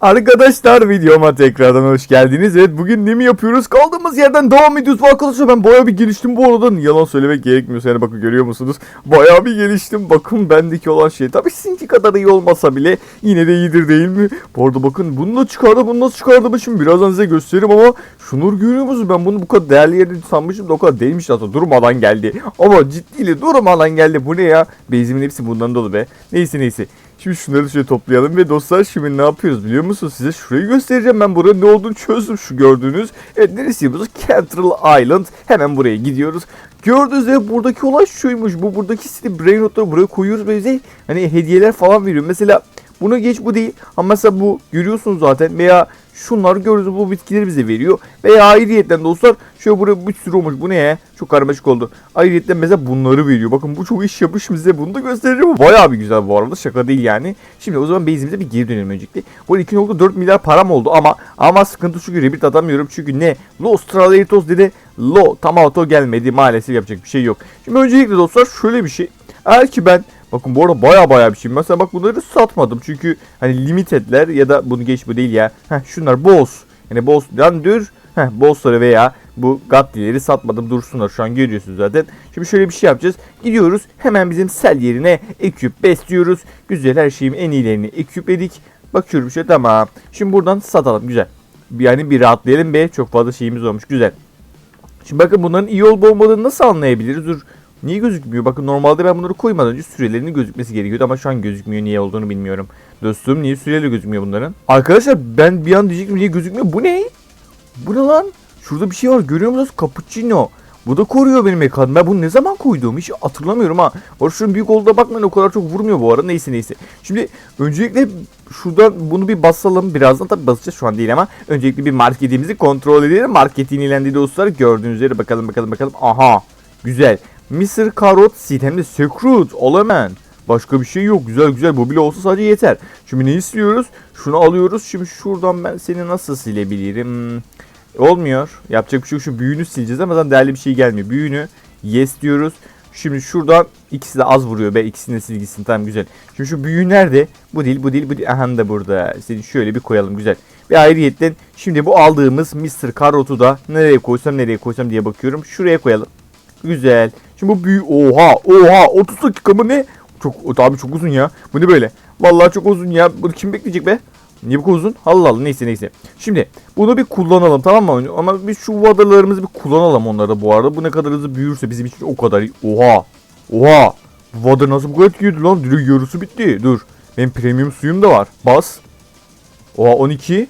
Arkadaşlar videoma tekrardan hoş geldiniz. Evet bugün ne mi yapıyoruz? Kaldığımız yerden devam ediyoruz. Bu Arkadaşlar ben bayağı bir geliştim bu arada. Yalan söylemek gerekmiyor. Yani bakın görüyor musunuz? Bayağı bir geliştim. Bakın bendeki olan şey. Tabii sizinki kadar iyi olmasa bile yine de iyidir değil mi? Bu arada bakın bunu da çıkardı. Bunu nasıl çıkardı şimdi birazdan size gösteririm ama şunları görüyor musunuz? Ben bunu bu kadar değerli yerine sanmışım da o kadar değilmiş zaten. Durmadan geldi. Ama ciddiyle durmadan geldi. Bu ne ya? Bezimin hepsi bundan dolu be. Neyse neyse. Şimdi şunları şöyle toplayalım ve dostlar şimdi ne yapıyoruz biliyor musunuz? Size şurayı göstereceğim. Ben buranın ne olduğunu çözdüm şu gördüğünüz. Evet neresi burası? Cantrell Island. Hemen buraya gidiyoruz. Gördüğünüz gibi buradaki olay şuymuş. Bu buradaki site brain buraya koyuyoruz ve bize hani hediyeler falan veriyor. Mesela bunu geç bu değil. Ama mesela bu görüyorsunuz zaten veya şunlar gördüğünüz bu bitkileri bize veriyor. Veya ayrıyetten dostlar şöyle buraya bir sürü olmuş. Bu ne ya? Çok karmaşık oldu. Ayrıyetten mesela bunları veriyor. Bakın bu çok iş yapmış size bunu da göstereceğim. Bayağı bir güzel bu arada şaka değil yani. Şimdi o zaman base'imize bir geri dönelim öncelikle. Bu arada 2.4 milyar param oldu ama ama sıkıntı şu ki rebirth atamıyorum. Çünkü ne? Los Traleritos dedi. Lo tam auto gelmedi. Maalesef yapacak bir şey yok. Şimdi öncelikle dostlar şöyle bir şey. Eğer ki ben Bakın bu arada baya baya bir şey. Mesela bak bunları satmadım. Çünkü hani limitedler ya da bunu geç bu değil ya. Heh şunlar boss. Yani boss dur. Heh bossları veya bu gatlileri satmadım dursunlar. Şu an görüyorsunuz zaten. Şimdi şöyle bir şey yapacağız. Gidiyoruz hemen bizim sel yerine eküp besliyoruz. Güzel her şeyin en iyilerini eküpledik. Bakıyorum şöyle tamam. Şimdi buradan satalım güzel. Yani bir rahatlayalım be. Çok fazla şeyimiz olmuş güzel. Şimdi bakın bunların iyi olup olmadığını nasıl anlayabiliriz? Dur Niye gözükmüyor? Bakın normalde ben bunları koymadan önce sürelerinin gözükmesi gerekiyordu ama şu an gözükmüyor. Niye olduğunu bilmiyorum. Dostum niye süreleri gözükmüyor bunların? Arkadaşlar ben bir an diyecektim niye gözükmüyor. Bu ne? Bu ne lan? Şurada bir şey var görüyor musunuz? Cappuccino. Bu da koruyor benim ekranım. Ben bunu ne zaman koydum hiç hatırlamıyorum ha. Var şunun büyük olduğuna bakmayın o kadar çok vurmuyor bu arada. Neyse neyse. Şimdi öncelikle şuradan bunu bir basalım. Birazdan tabi basacağız şu an değil ama. Öncelikle bir marketimizi kontrol edelim. Marketin ilendiği dostlar gördüğünüz üzere bakalım bakalım bakalım. Aha güzel. Mr. Carrot Seed hem de Secret al hemen. Başka bir şey yok. Güzel güzel bu bile olsa sadece yeter. Şimdi ne istiyoruz? Şunu alıyoruz. Şimdi şuradan ben seni nasıl silebilirim? Olmuyor. Yapacak bir şey yok. Şu büyüğünü sileceğiz ama zaten değerli bir şey gelmiyor. Büyüğünü yes diyoruz. Şimdi şuradan ikisi de az vuruyor be. İkisini de silgisin. Tamam güzel. Şimdi şu büyüğü nerede? Bu değil bu değil bu değil. Aha da burada. Seni şöyle bir koyalım güzel. Ve ayrıyetten şimdi bu aldığımız Mr. Carrot'u da nereye koysam nereye koysam diye bakıyorum. Şuraya koyalım. Güzel. Şimdi bu büyük oha oha 30 dakika mı ne? Çok tabii çok uzun ya. Bu ne böyle? Vallahi çok uzun ya. Bunu kim bekleyecek be? Niye bu kadar uzun? Allah Allah neyse neyse. Şimdi bunu bir kullanalım tamam mı? Ama biz şu vadalarımızı bir kullanalım onları bu arada. Bu ne kadar hızlı büyürse bizim için o kadar iyi. Oha. Oha. Bu vada nasıl bu kadar etkiliydi lan? Direkt yarısı bitti. Dur. Benim premium suyum da var. Bas. Oha 12.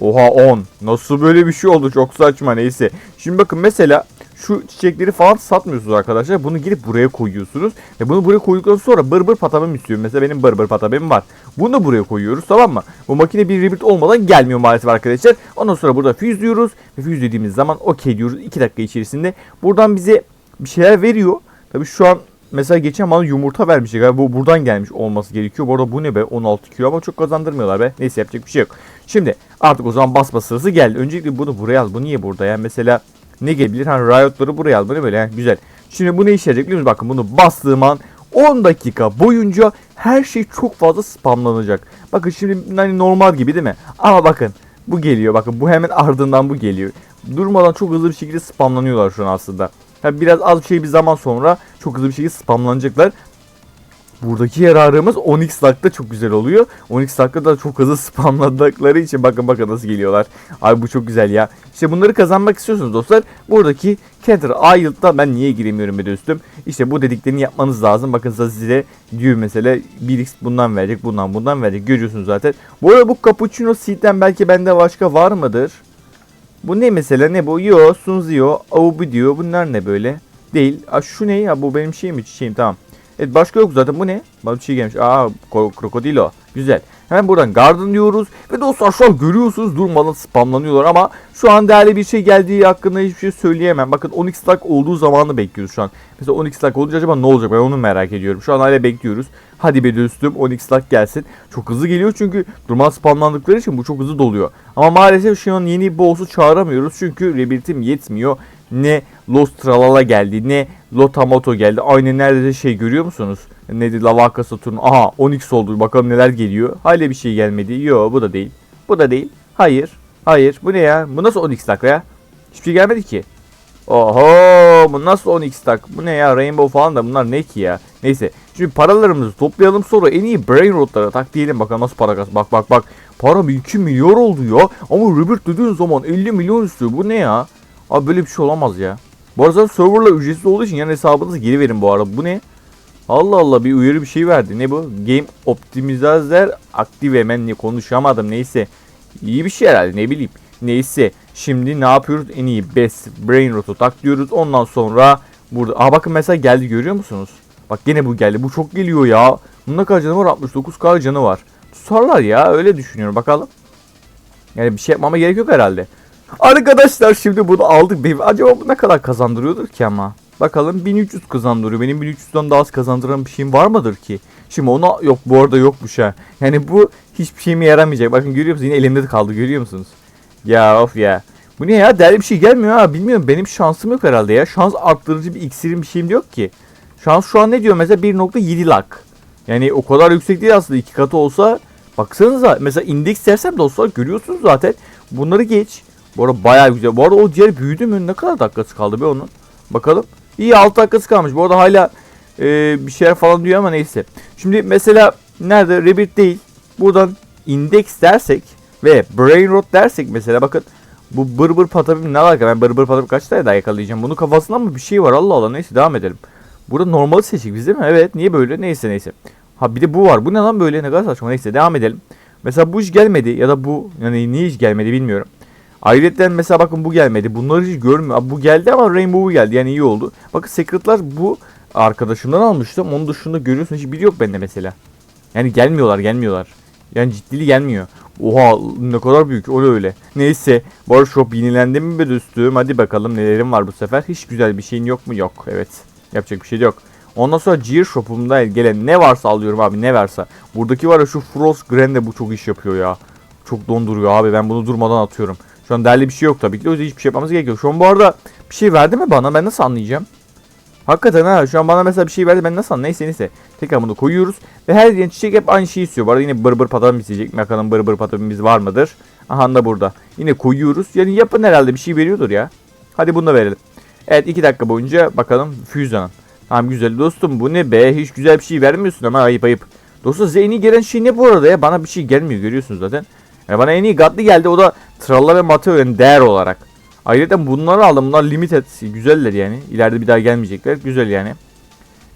Oha 10. Nasıl böyle bir şey oldu? Çok saçma neyse. Şimdi bakın mesela şu çiçekleri falan satmıyorsunuz arkadaşlar. Bunu girip buraya koyuyorsunuz. Ve bunu buraya koyduktan sonra bır bır patabim istiyorum. Mesela benim bır bır patabim var. Bunu da buraya koyuyoruz tamam mı? Bu makine bir rebirth olmadan gelmiyor maalesef arkadaşlar. Ondan sonra burada füze diyoruz. Ve füze dediğimiz zaman okey diyoruz. 2 dakika içerisinde. Buradan bize bir şeyler veriyor. Tabii şu an Mesela geçen bana yumurta vermiştik. Yani bu buradan gelmiş olması gerekiyor. Bu arada bu ne be? 16 kilo ama çok kazandırmıyorlar be. Neyse yapacak bir şey yok. Şimdi artık o zaman basma sırası geldi. Öncelikle bunu buraya al. Bu niye burada ya? Mesela ne gelebilir? Hani riotları buraya al. Böyle? Yani güzel. Şimdi bu ne işe yarayacak biliyor musunuz? Bakın bunu bastığım an 10 dakika boyunca her şey çok fazla spamlanacak. Bakın şimdi hani normal gibi değil mi? Ama bakın bu geliyor. Bakın bu hemen ardından bu geliyor. Durmadan çok hızlı bir şekilde spamlanıyorlar şu an aslında. Yani biraz az bir şey bir zaman sonra çok hızlı bir şekilde spamlanacaklar. Buradaki yararımız 10x dakika çok güzel oluyor. 10x dakika da çok hızlı spamladıkları için bakın bakın nasıl geliyorlar. Abi bu çok güzel ya. İşte bunları kazanmak istiyorsunuz dostlar. Buradaki Cater Island'da ben niye giremiyorum bir de üstüm. İşte bu dediklerini yapmanız lazım. Bakın size diyor mesela 1x bundan verecek bundan bundan verecek. Görüyorsunuz zaten. Bu arada bu Cappuccino Seed'den belki bende başka var mıdır? Bu ne mesela ne bu? Yo, Sunzio, Avubu diyor. Bunlar ne böyle? Değil. Aa, şu ne ya? Bu benim şeyim mi? Çiçeğim tamam. Evet başka yok zaten. Bu ne? Bana bir şey gelmiş. Aa krokodilo. Güzel. Hemen buradan garden diyoruz. Ve dostlar şu an görüyorsunuz durmadan spamlanıyorlar ama şu an değerli bir şey geldiği hakkında hiçbir şey söyleyemem. Bakın 12 stack olduğu zamanı bekliyoruz şu an. Mesela 12 stack olunca acaba ne olacak ben onu merak ediyorum. Şu an hala bekliyoruz. Hadi be dostum 12 stack gelsin. Çok hızlı geliyor çünkü durmadan spamlandıkları için bu çok hızlı doluyor. Ama maalesef şu an yeni boss'u çağıramıyoruz çünkü rebirth'im yetmiyor. Ne Lost Tralala geldi ne Lotamoto geldi. Aynı neredeyse şey görüyor musunuz? Nedir Lavaka Saturn. Aha 12 oldu. Bakalım neler geliyor. Hala bir şey gelmedi. Yo bu da değil. Bu da değil. Hayır. Hayır. Bu ne ya? Bu nasıl 10x tak ya? Hiçbir şey gelmedi ki. Oho bu nasıl 10x tak? Bu ne ya Rainbow falan da bunlar ne ki ya? Neyse şimdi paralarımızı toplayalım sonra en iyi brain rotlara tak diyelim bakalım nasıl para kas. Bak bak bak para 2 milyar oldu ya ama Rebirth dediğin zaman 50 milyon üstü bu ne ya? Abi böyle bir şey olamaz ya. Bu arada serverla ücretsiz olduğu için yani hesabınızı geri verin bu arada bu ne? Allah Allah bir uyarı bir şey verdi. Ne bu? Game Optimizer aktive hemen konuşamadım neyse. İyi bir şey herhalde ne bileyim. Neyse şimdi ne yapıyoruz? En iyi best brain rotu tak diyoruz. Ondan sonra burada. Aa bakın mesela geldi görüyor musunuz? Bak gene bu geldi. Bu çok geliyor ya. Ne kadar canı var? 69k canı var. Tutarlar ya öyle düşünüyorum. Bakalım. Yani bir şey yapmama gerek yok herhalde. Arkadaşlar şimdi bunu aldık. Benim- Acaba bu ne kadar kazandırıyordur ki ama? Bakalım 1300 kazandırıyor. Benim 1300'den daha az kazandıran bir şeyim var mıdır ki? Şimdi ona yok bu arada yokmuş ha. Yani bu hiçbir şeyime yaramayacak. Bakın görüyor musunuz? Yine elimde de kaldı görüyor musunuz? Ya of ya. Bu ne ya? Değerli bir şey gelmiyor ha. Bilmiyorum benim şansım yok herhalde ya. Şans arttırıcı bir iksirim bir şeyim yok ki. Şans şu an ne diyor mesela 1.7 lak. Yani o kadar yüksek değil aslında. iki katı olsa baksanıza mesela indeks dersem dostlar görüyorsunuz zaten. Bunları geç. Bu arada bayağı güzel. Bu arada o diğer büyüdü mü? Ne kadar dakikası kaldı be onun? Bakalım. İyi 6 dakikası kalmış. Bu arada hala e, bir şeyler falan diyor ama neyse. Şimdi mesela nerede? Rebirth değil. Buradan index dersek ve brain rot dersek mesela bakın bu bır bır patapim ne alaka? Ben bır bır patapim kaç tane daha yakalayacağım? Bunun kafasında mı bir şey var? Allah Allah neyse devam edelim. Burada normali seçik biz değil mi? Evet. Niye böyle? Neyse neyse. Ha bir de bu var. Bu ne lan böyle? Ne kadar saçma. Neyse devam edelim. Mesela bu hiç gelmedi ya da bu yani niye hiç gelmedi bilmiyorum. Ayrıca mesela bakın bu gelmedi. Bunları hiç görmüyor. Bu geldi ama Rainbow'u geldi. Yani iyi oldu. Bakın Secret'lar bu arkadaşımdan almıştım. Onun dışında görüyorsun hiç biri yok bende mesela. Yani gelmiyorlar gelmiyorlar. Yani ciddili gelmiyor. Oha ne kadar büyük da öyle. Neyse Bar Shop yenilendi mi be dostum? Hadi bakalım nelerim var bu sefer. Hiç güzel bir şeyin yok mu? Yok. Evet. Yapacak bir şey yok. Ondan sonra Gear Shop'umda gelen ne varsa alıyorum abi ne varsa. Buradaki var ya şu Frost Grande bu çok iş yapıyor ya. Çok donduruyor abi ben bunu durmadan atıyorum. Şu an değerli bir şey yok tabii ki. O yüzden hiçbir şey yapmamız gerekiyor. Şu an bu arada bir şey verdi mi bana? Ben nasıl anlayacağım? Hakikaten ha şu an bana mesela bir şey verdi ben nasıl anlayayım? Neyse neyse. Tekrar bunu koyuyoruz. Ve her yeni çiçek hep aynı şeyi istiyor. Bu arada yine bır bır patapim isteyecek? Bakalım bır bır patapimimiz var mıdır? Aha da burada. Yine koyuyoruz. Yani yapın herhalde bir şey veriyordur ya. Hadi bunu da verelim. Evet 2 dakika boyunca bakalım Fusion'ın. Tamam güzel dostum bu ne be? Hiç güzel bir şey vermiyorsun ama ayıp ayıp. Dostum size en iyi gelen şey ne bu arada ya? Bana bir şey gelmiyor görüyorsunuz zaten. Ya bana en iyi Gatli geldi o da Tralla ve Mateo yani değer olarak. Ayrıca bunları aldım. Bunlar limited. Güzeller yani. İleride bir daha gelmeyecekler. Güzel yani.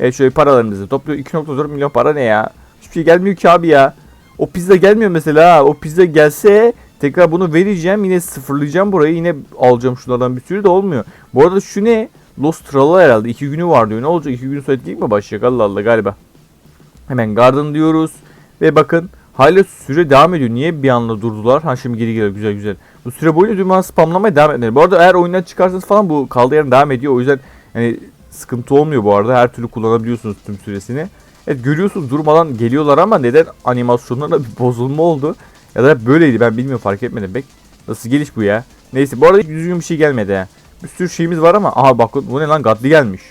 Evet şöyle paralarımızı topluyor. 2.4 milyon para ne ya? Hiçbir şey gelmiyor ki abi ya. O pizza gelmiyor mesela. O pizza gelse tekrar bunu vereceğim. Yine sıfırlayacağım burayı. Yine alacağım şunlardan bir sürü de olmuyor. Bu arada şu ne? Lost Tralla herhalde. 2 günü var diyor. Ne olacak? 2 gün sonra etkinlik mi başlayacak? Allah Allah galiba. Hemen Garden diyoruz. Ve bakın hala süre devam ediyor. Niye bir anda durdular? Ha şimdi geri geliyor. Güzel güzel. Bu süre boyunca düğmen spamlamaya devam etmeli. Bu arada eğer oyundan çıkarsanız falan bu kaldığı yerden devam ediyor. O yüzden yani sıkıntı olmuyor bu arada. Her türlü kullanabiliyorsunuz tüm süresini. Evet görüyorsunuz durmadan geliyorlar ama neden animasyonlarında bir bozulma oldu? Ya da böyleydi ben bilmiyorum fark etmedim pek. Nasıl geliş bu ya? Neyse bu arada düzgün bir şey gelmedi ha. Bir sürü şeyimiz var ama aha bakın bu ne lan Gadli gelmiş.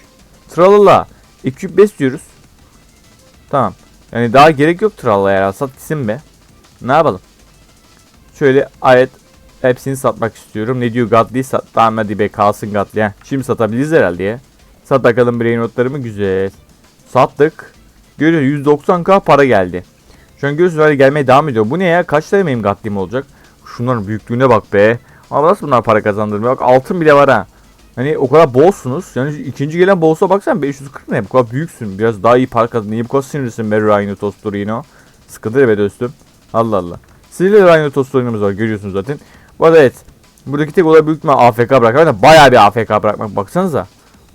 Tralala. Ekip besliyoruz. Tamam. Yani daha gerek yok Tralla'ya ya. Sat gitsin be. Ne yapalım? Şöyle ayet hepsini satmak istiyorum. Ne diyor Gadli sat. Tamam hadi be kalsın Gadli. ha. Şimdi satabiliriz herhalde ya. Sat bakalım brain notlarımı güzel. Sattık. Görüyor 190k para geldi. Şu an görüyorsunuz öyle gelmeye devam ediyor. Bu ne ya? Kaç tane benim Gadli'm olacak? Şunların büyüklüğüne bak be. Ama nasıl bunlar para kazandırmıyor? Bak altın bile var ha. Hani o kadar bolsunuz. Yani ikinci gelen bolsa baksan 540 ne? Bu kadar büyüksün. Biraz daha iyi para kazan. Niye bu kadar sinirlisin be Rhino Tostorino? Sıkıntı be dostum. Allah Allah. Sinirli Rhino Tostorino'muz var. Görüyorsunuz zaten. Bu arada evet. Buradaki tek olay büyük ihtimal AFK bırakmak. Yani bayağı bir AFK bırakmak. Baksanıza.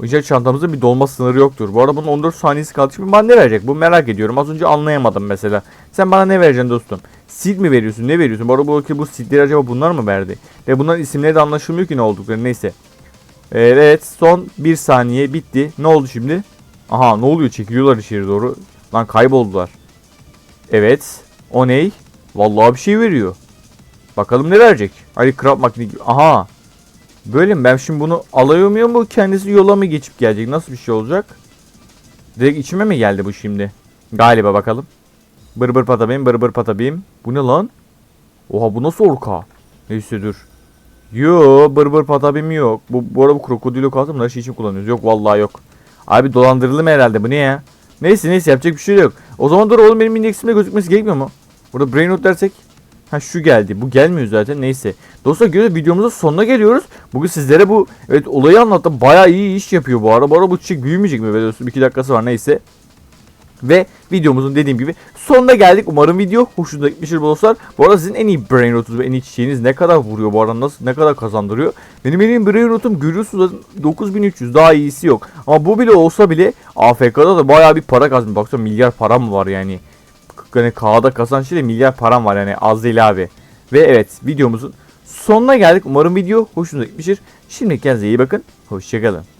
Ocak çantamızda bir dolma sınırı yoktur. Bu arada bunun 14 saniyesi kaldı. Şimdi bana ne verecek? Bu merak ediyorum. Az önce anlayamadım mesela. Sen bana ne vereceksin dostum? Seed mi veriyorsun? Ne veriyorsun? Bu arada bu, bu seedleri acaba bunlar mı verdi? Ve bunların isimleri de anlaşılmıyor ki ne oldukları. Neyse. Evet son bir saniye bitti. Ne oldu şimdi? Aha ne oluyor çekiliyorlar içeri doğru. Lan kayboldular. Evet. O ney? Vallahi bir şey veriyor. Bakalım ne verecek? Hani craft makine. Aha. Böyle mi? Ben şimdi bunu alamıyor mu? Kendisi yola mı geçip gelecek? Nasıl bir şey olacak? Direkt içime mi geldi bu şimdi? Galiba bakalım. Bır bır patabim bır bır patabim. Bu ne lan? Oha bu nasıl orka? Neyse dur. Yo bır bır patabim yok. Bu, bu arada bu krokodilo mı? Her şey için kullanıyoruz. Yok vallahi yok. Abi dolandırıldım herhalde bu ne ya? Neyse neyse yapacak bir şey yok. O zaman dur oğlum benim indeksimde gözükmesi gerekmiyor mu? Burada brain rot dersek. Ha şu geldi. Bu gelmiyor zaten. Neyse. Dostlar göre videomuzun sonuna geliyoruz. Bugün sizlere bu evet olayı anlattım. Bayağı iyi iş yapıyor bu arada bu çiçek büyümeyecek mi? Böyle 2 dakikası var neyse. Ve videomuzun dediğim gibi sonuna geldik. Umarım video hoşunuza gitmiştir dostlar. Bu arada sizin en iyi brain rotunuz ve en iyi çiçeğiniz ne kadar vuruyor bu arada nasıl ne kadar kazandırıyor. Benim en iyi brain rotum görüyorsunuz zaten 9300 daha iyisi yok. Ama bu bile olsa bile AFK'da da bayağı bir para kazanıyor. Baksana milyar param var yani. Yani K'da kazanç ile milyar param var yani az değil abi. Ve evet videomuzun sonuna geldik. Umarım video hoşunuza gitmiştir. Şimdi kendinize iyi bakın. Hoşçakalın.